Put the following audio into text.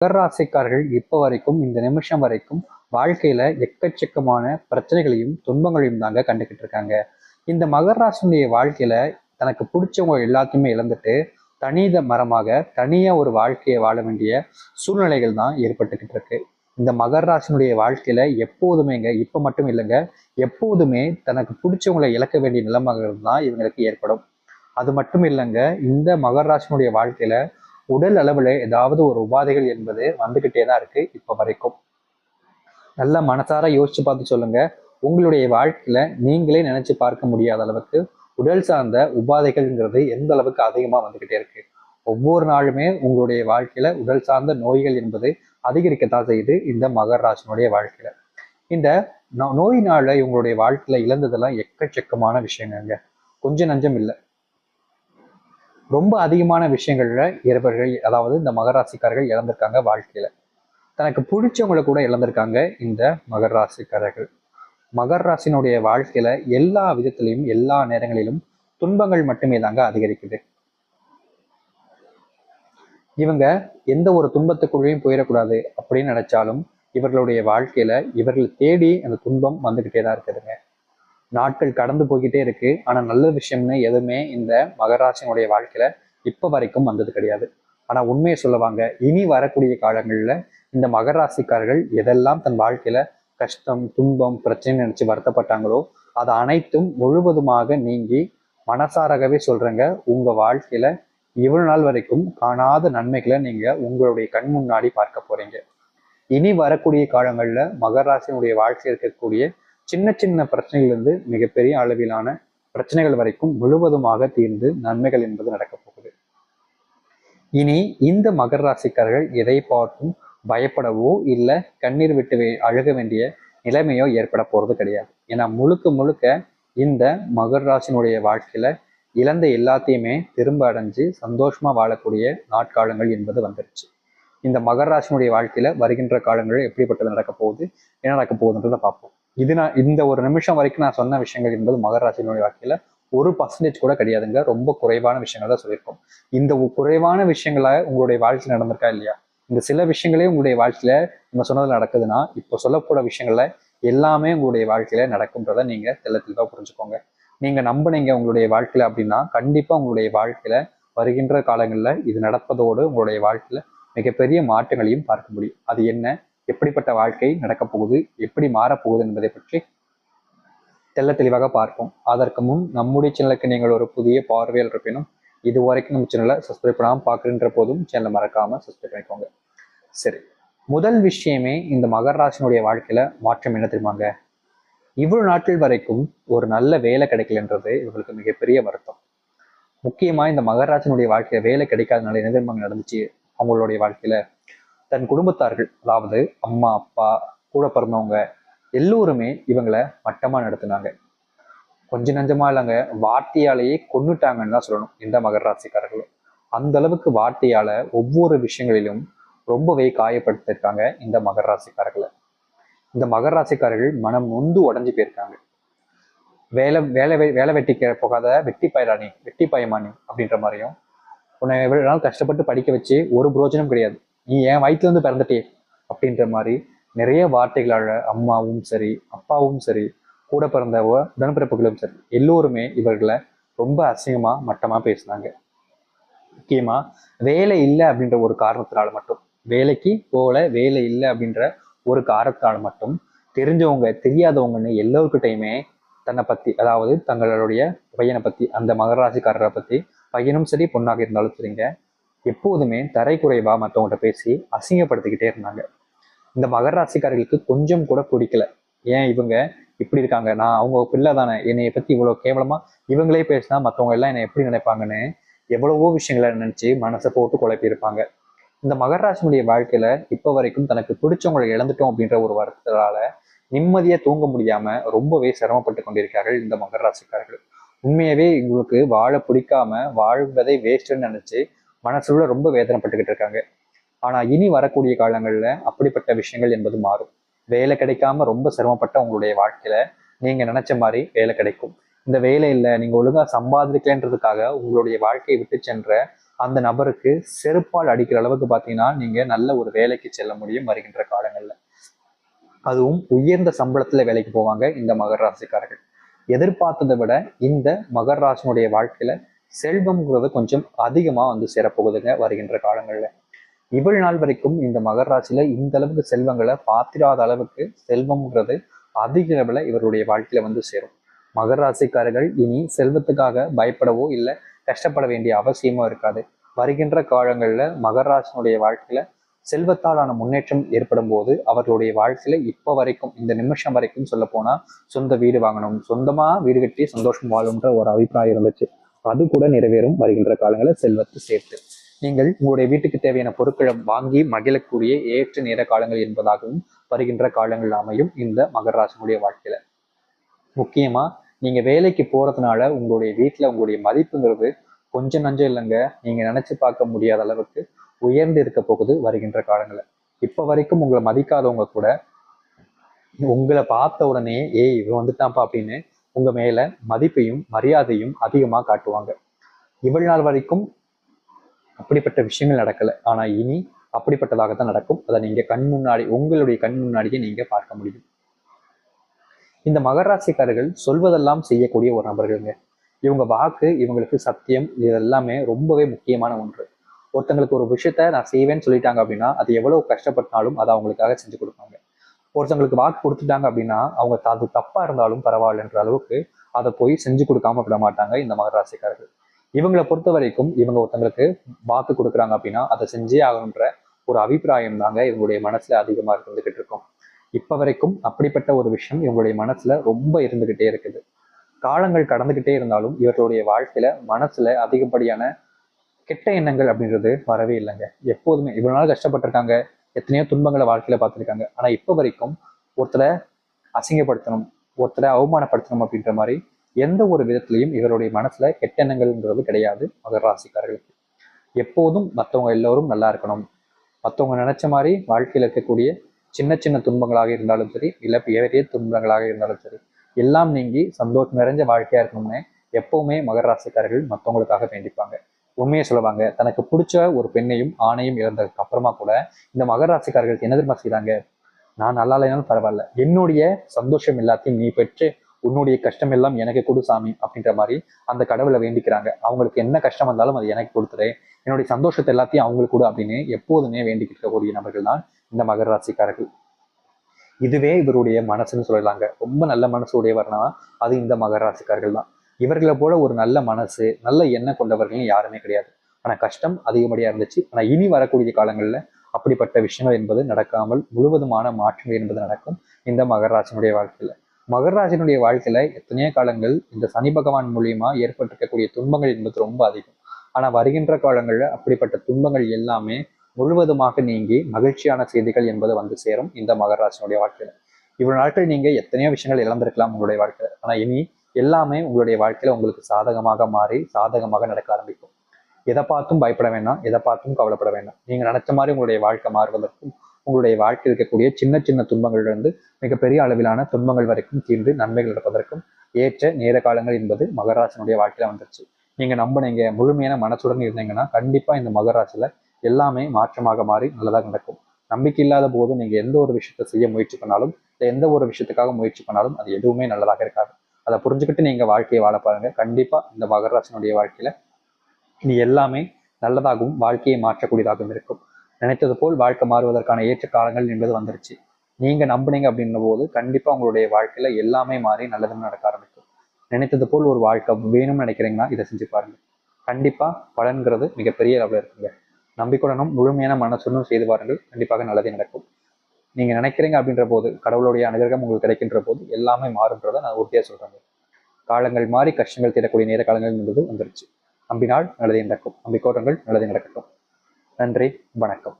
மகராசிக்காரர்கள் இப்போ வரைக்கும் இந்த நிமிஷம் வரைக்கும் வாழ்க்கையில எக்கச்சக்கமான பிரச்சனைகளையும் துன்பங்களையும் தாங்க கண்டுக்கிட்டு இருக்காங்க. இந்த மகராசினுடைய வாழ்க்கையில தனக்கு பிடிச்சவங்க எல்லாத்தையுமே இழந்துட்டு தனித மரமாக தனியா ஒரு வாழ்க்கையை வாழ வேண்டிய சூழ்நிலைகள் தான் ஏற்பட்டுக்கிட்டு இருக்கு. இந்த மகர ராசினுடைய வாழ்க்கையில எப்போதுமேங்க இப்ப மட்டும் இல்லைங்க எப்போதுமே தனக்கு பிடிச்சவங்களை இழக்க வேண்டிய நிலைமைகள் தான் இவங்களுக்கு ஏற்படும். அது மட்டும் இல்லைங்க இந்த மகர ராசினுடைய வாழ்க்கையில உடல் அளவில் ஏதாவது ஒரு உபாதைகள் என்பது வந்துகிட்டே தான் இருக்கு இப்போ வரைக்கும். நல்லா மனசார யோசிச்சு பார்த்து சொல்லுங்க. உங்களுடைய வாழ்க்கையில நீங்களே நினைச்சு பார்க்க முடியாத அளவுக்கு உடல் சார்ந்த உபாதைகள்ங்கிறது எந்த அளவுக்கு அதிகமாக வந்துகிட்டே இருக்கு. ஒவ்வொரு நாளுமே உங்களுடைய வாழ்க்கையில உடல் சார்ந்த நோய்கள் என்பது அதிகரிக்கத்தான் செய்யுது இந்த மகர ராசினுடைய வாழ்க்கையில. இந்த நோயினால இவங்களுடைய வாழ்க்கையில இழந்ததெல்லாம் எக்கச்சக்கமான விஷயங்கங்க கொஞ்சம் நஞ்சம் இல்லை. ரொம்ப அதிகமான விஷயங்கள்ல இவர்கள் அதாவது இந்த மகராசிக்காரர்கள் இழந்திருக்காங்க வாழ்க்கையில. தனக்கு பிடிச்சவங்களை கூட இழந்திருக்காங்க இந்த மகர ராசிக்காரர்கள் மகர ராசினுடைய வாழ்க்கையில எல்லா விதத்திலையும் எல்லா நேரங்களிலும் துன்பங்கள் மட்டுமே தாங்க அதிகரிக்குது. இவங்க எந்த ஒரு துன்பத்துக்குள்ளேயும் போயிடக்கூடாது அப்படின்னு நினைச்சாலும் இவர்களுடைய வாழ்க்கையில இவர்கள் தேடி அந்த துன்பம் வந்துகிட்டே தான் இருக்குதுங்க. நாட்கள் கடந்து போய்கிட்டே இருக்கு. ஆனா நல்ல விஷயம்னு எதுவுமே இந்த மகராசினுடைய வாழ்க்கையில இப்ப வரைக்கும் வந்தது கிடையாது. ஆனா உண்மையை சொல்லுவாங்க இனி வரக்கூடிய காலங்கள்ல இந்த மகராசிக்காரர்கள் எதெல்லாம் தன் வாழ்க்கையில கஷ்டம் துன்பம் பிரச்சனை நினைச்சு வருத்தப்பட்டாங்களோ அது அனைத்தும் முழுவதுமாக நீங்கி மனசாரகவே சொல்றேங்க உங்க வாழ்க்கையில இவ்வளவு நாள் வரைக்கும் காணாத நன்மைகளை நீங்க உங்களுடைய கண் முன்னாடி பார்க்க போறீங்க. இனி வரக்கூடிய காலங்கள்ல மகராசினுடைய வாழ்க்கையில் இருக்கக்கூடிய சின்ன சின்ன பிரச்சனைகளிலிருந்து மிகப்பெரிய அளவிலான பிரச்சனைகள் வரைக்கும் முழுவதுமாக தீர்ந்து நன்மைகள் என்பது நடக்கப் போகுது. இனி இந்த மகர ராசிக்காரர்கள் எதை பார்த்தும் பயப்படவோ இல்லை கண்ணீர் விட்டு அழுக வேண்டிய நிலைமையோ ஏற்பட போறது கிடையாது. ஏன்னா முழுக்க முழுக்க இந்த மகர ராசினுடைய வாழ்க்கையில இழந்த எல்லாத்தையுமே திரும்ப அடைஞ்சு சந்தோஷமா வாழக்கூடிய நாட்காலங்கள் என்பது வந்துருச்சு. இந்த மகர ராசினுடைய வாழ்க்கையில வருகின்ற காலங்கள் எப்படிப்பட்டது நடக்க போகுது என்ன நடக்க போகுதுன்றதை பார்ப்போம். இது நான் இந்த ஒரு நிமிஷம் வரைக்கும் நான் சொன்ன விஷயங்கள் என்பது மகர ராசினுடைய வாழ்க்கையில ஒரு பர்சன்டேஜ் கூட கிடையாதுங்க. ரொம்ப குறைவான விஷயங்கள் தான் சொல்லியிருக்கோம். இந்த குறைவான விஷயங்கள உங்களுடைய வாழ்க்கையில் நடந்திருக்கா இல்லையா? இந்த சில விஷயங்களே உங்களுடைய வாழ்க்கையில நம்ம சொன்னதில் நடக்குதுன்னா இப்போ சொல்லக்கூட விஷயங்கள்ல எல்லாமே உங்களுடைய வாழ்க்கையில நடக்கும்ன்றதை நீங்க தெள்ள தெளிவாக புரிஞ்சுக்கோங்க. நீங்க நம்புனீங்க உங்களுடைய வாழ்க்கையில அப்படின்னா கண்டிப்பா உங்களுடைய வாழ்க்கையில வருகின்ற காலங்கள்ல இது நடப்பதோடு உங்களுடைய வாழ்க்கையில மிகப்பெரிய மாற்றங்களையும் பார்க்க முடியும். அது என்ன? எப்படிப்பட்ட வாழ்க்கை நடக்கப் போகுது எப்படி மாறப்போகுது என்பதை பற்றி தெள்ள தெளிவாக பார்ப்போம். அதற்கு முன் நம்முடைய சேனலுக்கு நீங்கள் ஒரு புதிய பார்வையில் இருப்பினும் இது வரைக்கும் நம்ம சேனலை சப்ஸ்கிரைப் பண்ணாமல் பார்க்குறன்ற போதும் சேனலை மறக்காமல் சப்ஸ்கிரைப் பண்ணிக்கோங்க. சரி முதல் விஷயமே இந்த மகர ராசினுடைய வாழ்க்கையில் மாற்றம் என்ன தெரியுமாங்க? இவ்வளவு நாட்கள் வரைக்கும் ஒரு நல்ல வேலை கிடைக்கலன்றது இவங்களுக்கு மிகப்பெரிய வருத்தம். முக்கியமாக இந்த மகராசனுடைய வாழ்க்கையில் வேலை கிடைக்காதனால என்ன தெரியுமாங்க நடந்துச்சு? அவங்களுடைய வாழ்க்கையில் தன் குடும்பத்தார்கள் அதாவது அம்மா அப்பா கூட பிறந்தவங்க எல்லோருமே இவங்களை மட்டமா நடத்தினாங்க. கொஞ்ச நஞ்சமா இல்லைங்க வார்த்தையாலேயே கொன்னுட்டாங்கன்னு தான் சொல்லணும் இந்த மகர ராசிக்காரர்களும். அந்த அளவுக்கு வார்த்தையால ஒவ்வொரு விஷயங்களிலும் ரொம்பவே காயப்படுத்திருக்காங்க இந்த மகர ராசிக்காரர்களை. இந்த மகர ராசிக்காரர்கள் மனம் நொந்து உடஞ்சி போயிருக்காங்க. வேலை வேலை வேலை வெட்டிக்க போகாத வெட்டி பயராணி வெட்டி பயமானி அப்படின்ற மாதிரியும் உன்னை எவ்வளவு நாள் கஷ்டப்பட்டு படிக்க வச்சு ஒரு புரோஜனம் கிடையாது. நீ என் வயிற்றுல வந்து பிறந்துட்டே அப்படின்ற மாதிரி நிறைய வார்த்தைகளால் அம்மாவும் சரி அப்பாவும் சரி கூட பிறந்த உடன்பிறப்புகளும் சரி எல்லோருமே இவர்களை ரொம்ப அசிங்கமா மட்டமா பேசினாங்க. முக்கியமா வேலை இல்லை அப்படின்ற ஒரு காரணத்தினால மட்டும் வேலைக்கு போகல வேலை இல்லை அப்படின்ற ஒரு காரணத்தினால மட்டும் தெரிஞ்சவங்க தெரியாதவங்கன்னு எல்லோருக்கிட்டையுமே தன்னை பத்தி அதாவது தங்களுடைய பையனை பத்தி அந்த மகராசிக்காரரை பத்தி பையனும் சரி பொண்ணாக இருந்தாலும் சரிங்க எப்போதுமே தரை குறைவா மற்றவங்கள்ட்ட பேசி அசிங்கப்படுத்திக்கிட்டே இருந்தாங்க. இந்த மகர ராசிக்காரர்களுக்கு கொஞ்சம் கூட பிடிக்கல. ஏன் இவங்க இப்படி இருக்காங்க? நான் அவங்க பிள்ளை தானே. என்னைய பத்தி இவ்வளவு கேவலமா இவங்களே பேசினா மற்றவங்க எல்லாம் என்னை எப்படி நினைப்பாங்கன்னு எவ்வளவோ விஷயங்களை நினைச்சு மனசை போட்டு குழப்பி இருப்பாங்க இந்த மகர ராசினுடைய வாழ்க்கையில இப்ப வரைக்கும் தனக்கு பிடிச்சவங்களை இழந்துட்டோம் அப்படின்ற ஒரு வருத்தத்தால நிம்மதியா தூங்க முடியாம ரொம்பவே சிரமப்பட்டு கொண்டிருக்கிறார்கள் இந்த மகர ராசிக்காரர்கள். உண்மையாவே இவங்களுக்கு வாழ பிடிக்காம வாழ்வதை வேஸ்ட்னு நினைச்சு மனசுல ரொம்ப வேதனைப்பட்டுக்கிட்டு இருக்காங்க. ஆனா இனி வரக்கூடிய காலங்கள்ல அப்படிப்பட்ட விஷயங்கள் என்பது மாறும். வேலை கிடைக்காம ரொம்ப சிரமப்பட்ட உங்களுடைய வாழ்க்கையில நீங்க நினைச்ச மாதிரி வேலை கிடைக்கும். இந்த வேலையில நீங்க ஒழுங்கா சம்பாதிக்கலன்றதுக்காக உங்களுடைய வாழ்க்கையை விட்டு சென்ற அந்த நபருக்கு செருப்பால் அடிக்கிற அளவுக்கு பார்த்தீங்கன்னா நீங்க நல்ல ஒரு வேலைக்கு செல்ல முடியும் வருகின்ற காலங்கள்ல. அதுவும் உயர்ந்த சம்பளத்துல வேலைக்கு போவாங்க இந்த மகர ராசிக்காரர்கள். எதிர்பார்த்ததை விட இந்த மகர ராசினுடைய வாழ்க்கையில செல்வம்ங்கிறது கொஞ்சம் அதிகமாக வந்து சேரப்போகுதுங்க வருகின்ற காலங்களில். இவ்வளவு நாள் வரைக்கும் இந்த மகர் ராசியில இந்த அளவுக்கு செல்வங்களை பார்த்திராத அளவுக்கு செல்வம்ங்கிறது அதிக அளவில் இவருடைய வாழ்க்கையில வந்து சேரும். மகர் ராசிக்காரர்கள் இனி செல்வத்துக்காக பயப்படவோ இல்லை கஷ்டப்பட வேண்டிய அவசியமோ இருக்காது. வருகின்ற காலங்களில் மகர் ராசினுடைய வாழ்க்கையில செல்வத்தாலான முன்னேற்றம் ஏற்படும் போது அவர்களுடைய வாழ்க்கையில இப்போ வரைக்கும் இந்த நிமிஷம் வரைக்கும் சொல்ல போனா சொந்த வீடு வாங்கணும். சொந்தமா வீடு கட்டி சந்தோஷம் வாழும்ன்ற ஒரு அபிப்பிராயம் இருந்துச்சு. அது கூட நிறைவேறும் வருகின்ற காலங்களில் செல்வத்தை சேர்த்து. நீங்கள் உங்களுடைய வீட்டுக்கு தேவையான பொருட்களை வாங்கி மகிழக்கூடிய ஏற்ற நேர காலங்கள் என்பதாகவும் வருகின்ற காலங்கள் அமையும் இந்த மகர ராசினுடைய வாழ்க்கையில. முக்கியமா நீங்க வேலைக்கு போறதுனால உங்களுடைய வீட்டுல உங்களுடைய மதிப்புங்கிறது கொஞ்சம் நஞ்சம் இல்லைங்க. நீங்க நினைச்சு பார்க்க முடியாத அளவுக்கு உயர்ந்து இருக்க போகுது வருகின்ற காலங்களை இப்ப வரைக்கும் உங்களை மதிக்காதவங்க கூட உங்களை பார்த்த உடனே ஏய் இவன் வந்துட்டான்ப்பா அப்படின்னு உங்க மேல மதிப்பையும் மரியாதையும் அதிகமா காட்டுவாங்க. இவ்வளவு நாள் வரைக்கும் அப்படிப்பட்ட விஷயங்கள் நடக்கல. ஆனா இனி அப்படிப்பட்டதாகத்தான் நடக்கும். அதை நீங்க கண் முன்னாடி உங்களுடைய கண் முன்னாடியே நீங்க பார்க்க முடியும். இந்த மகராசிக்காரர்கள் சொல்வதெல்லாம் செய்யக்கூடிய ஒரு நபர்களுங்க. இவங்க வாக்கு இவங்களுக்கு சத்தியம் இது எல்லாமே ரொம்பவே முக்கியமான ஒன்று. ஒருத்தங்களுக்கு ஒரு விஷயத்த நான் செய்வேன்னு சொல்லிட்டாங்க அப்படின்னா அது எவ்வளவு கஷ்டப்பட்டாலும் அதை அவங்களுக்காக செஞ்சு கொடுக்கும் ஒருத்தவங்களுக்கு வாக்கு கொடுத்துட்டாங்க அப்படின்னா அவங்க அது தப்பா இருந்தாலும் பரவாயில்லன்ற அளவுக்கு அதை போய் செஞ்சு கொடுக்காம விட மாட்டாங்க இந்த மகராசிக்காரர்கள் இவங்களை பொறுத்த வரைக்கும் இவங்க ஒருத்தங்களுக்கு வாக்கு கொடுக்குறாங்க அப்படின்னா அதை செஞ்சே ஆகணுன்ற ஒரு அபிப்பிராயம் தாங்க இவங்களுடைய மனசுல அதிகமா இருந்துகிட்டு இருக்கும். இப்ப வரைக்கும் அப்படிப்பட்ட ஒரு விஷயம் இவங்களுடைய மனசுல ரொம்ப இருந்துகிட்டே இருக்குது. காலங்கள் கடந்துகிட்டே இருந்தாலும் இவர்களுடைய வாழ்க்கையில மனசுல அதிகப்படியான கெட்ட எண்ணங்கள் அப்படின்றது வரவே இல்லைங்க. எப்போதுமே இவ்வளவு நாள் கஷ்டப்பட்டிருக்காங்க. எத்தனையோ துன்பங்களை வாழ்க்கையில பார்த்துருக்காங்க. ஆனா இப்போ வரைக்கும் ஒருத்தரை அசிங்கப்படுத்தணும் ஒருத்தரை அவமானப்படுத்தணும் அப்படின்ற மாதிரி எந்த ஒரு விதத்திலையும் இவருடைய மனசுல கெட்ட எண்ணங்கள்ன்றது கிடையாது மகர ராசிக்காரர்களுக்கு. எப்போதும் மற்றவங்க எல்லோரும் நல்லா இருக்கணும். மற்றவங்க நினைச்ச மாதிரி வாழ்க்கையில் இருக்கக்கூடிய சின்ன சின்ன துன்பங்களாக இருந்தாலும் சரி இல்லை பெரிய துன்பங்களாக இருந்தாலும் சரி எல்லாம் நீங்கி சந்தோஷம் நிறைஞ்ச வாழ்க்கையா இருக்கணும்னு எப்பவுமே மகர ராசிக்காரர்கள் மற்றவங்களுக்காக வேண்டிப்பாங்க. உண்மையை சொல்லுவாங்க. தனக்கு பிடிச்ச ஒரு பெண்ணையும் ஆணையும் இழந்ததுக்கு அப்புறமா கூட இந்த மகர ராசிக்காரர்களுக்கு என்ன தெரியுமா செய்றாங்க? நான் நல்லா இல்லைனாலும் பரவாயில்ல. என்னுடைய சந்தோஷம் எல்லாத்தையும் நீ பெற்று உன்னுடைய கஷ்டம் எல்லாம் எனக்கு கொடு சாமி அப்படின்ற மாதிரி அந்த கடவுளை வேண்டிக்கிறாங்க. அவங்களுக்கு என்ன கஷ்டம் வந்தாலும் அது எனக்கு கொடுத்துரு என்னுடைய சந்தோஷத்தை எல்லாத்தையும் அவங்களுக்கு கொடு அப்படின்னு எப்போதுமே வேண்டிக்கிட்டு இருக்கக்கூடிய நபர்கள் தான் இந்த மகர ராசிக்காரர்கள். இதுவே இவருடைய மனசுன்னு சொல்லலாங்க ரொம்ப நல்ல மனசு உடையவர்னா அது இந்த மகர ராசிக்காரர்கள் தான். இவர்களை போல ஒரு நல்ல மனசு நல்ல எண்ணம் கொண்டவர்கள் யாருமே கிடையாது. ஆனால் கஷ்டம் அதிகப்படியாக இருந்துச்சு. ஆனால் இனி வரக்கூடிய காலங்களில் அப்படிப்பட்ட விஷயங்கள் என்பது நடக்காமல் முழுவதுமான மாற்றங்கள் என்பது நடக்கும் இந்த மகராஜனுடைய வாழ்க்கையில். மகராஜனுடைய வாழ்க்கையில எத்தனையோ காலங்கள் இந்த சனி பகவான் மூலியமா ஏற்பட்டிருக்கக்கூடிய துன்பங்கள் என்பது ரொம்ப அதிகம். ஆனால் வருகின்ற காலங்களில் அப்படிப்பட்ட துன்பங்கள் எல்லாமே முழுவதுமாக நீங்கி மகிழ்ச்சியான செய்திகள் என்பது வந்து சேரும் இந்த மகராஜனுடைய வாழ்க்கையில. இவ்வளவு நாட்கள் நீங்க எத்தனையோ விஷயங்கள் இழந்திருக்கலாம் உங்களுடைய வாழ்க்கையில. ஆனா இனி எல்லாமே உங்களுடைய வாழ்க்கையில உங்களுக்கு சாதகமாக மாறி சாதகமாக நடக்க ஆரம்பிக்கும். எதை பார்த்தும் பயப்பட வேண்டாம் எதை பார்த்தும் கவலைப்பட வேண்டாம். நீங்க நினைச்ச மாதிரி உங்களுடைய வாழ்க்கை மாறுவதற்கும் உங்களுடைய வாழ்க்கையில் இருக்கக்கூடிய சின்ன சின்ன துன்பங்களிலிருந்து மிகப்பெரிய அளவிலான துன்பங்கள் வரைக்கும் தீர்ந்து நன்மைகள் நடப்பதற்கும் ஏற்ற நேர காலங்கள் என்பது மகராசனுடைய வாழ்க்கையில வந்துருச்சு. நீங்க நம்பினீங்க முழுமையான மனசுடன் இருந்தீங்கன்னா கண்டிப்பா இந்த மகராசில எல்லாமே மாற்றமாக மாறி நல்லதாக நடக்கும். நம்பிக்கை இல்லாத போது நீங்க எந்த ஒரு விஷயத்த செய்ய முயற்சி பண்ணாலும் எந்த ஒரு விஷயத்துக்காக முயற்சி பண்ணாலும் அது எதுவுமே நல்லதாக இருக்காது. அதை புரிஞ்சுக்கிட்டு நீங்கள் வாழ்க்கையை வாழ பாருங்க. கண்டிப்பா இந்த மகராசனுடைய வாழ்க்கையில இனி எல்லாமே நல்லதாகவும் வாழ்க்கையை மாற்றக்கூடியதாகவும் இருக்கும். நினைத்தது போல் வாழ்க்கை மாறுவதற்கான ஏற்ற காலங்கள் என்பது வந்துருச்சு. நீங்க நம்புனீங்க அப்படின்னும் போது கண்டிப்பாக உங்களுடைய வாழ்க்கையில எல்லாமே மாறி நல்லதுன்னு நடக்க ஆரம்பிக்கும். நினைத்தது போல் ஒரு வாழ்க்கை வேணும்னு நினைக்கிறீங்கன்னா இதை செஞ்சு பாருங்க. கண்டிப்பா பலன்கிறது மிகப்பெரிய அளவில் இருக்குங்க. நம்பிக்கையுடனும் முழுமையான மனசுடனும் செய்து பாருங்கள். கண்டிப்பாக நல்லதே நடக்கும். நீங்க நினைக்கிறீங்க அப்படின்ற போது கடவுளுடைய அனுகிரகம் உங்களுக்கு கிடைக்கின்ற போது எல்லாமே மாறுன்றதை நான் உறுதியாக சொல்கிறேங்க காலங்கள் மாறி கஷ்டங்கள் தீரக்கூடிய நேர காலங்கள் என்பது வந்துருச்சு. நம்பினால் நல்லதே நடக்கும். நம்பிக்கோட்டங்கள் நல்லதே நடக்கட்டும். நன்றி வணக்கம்.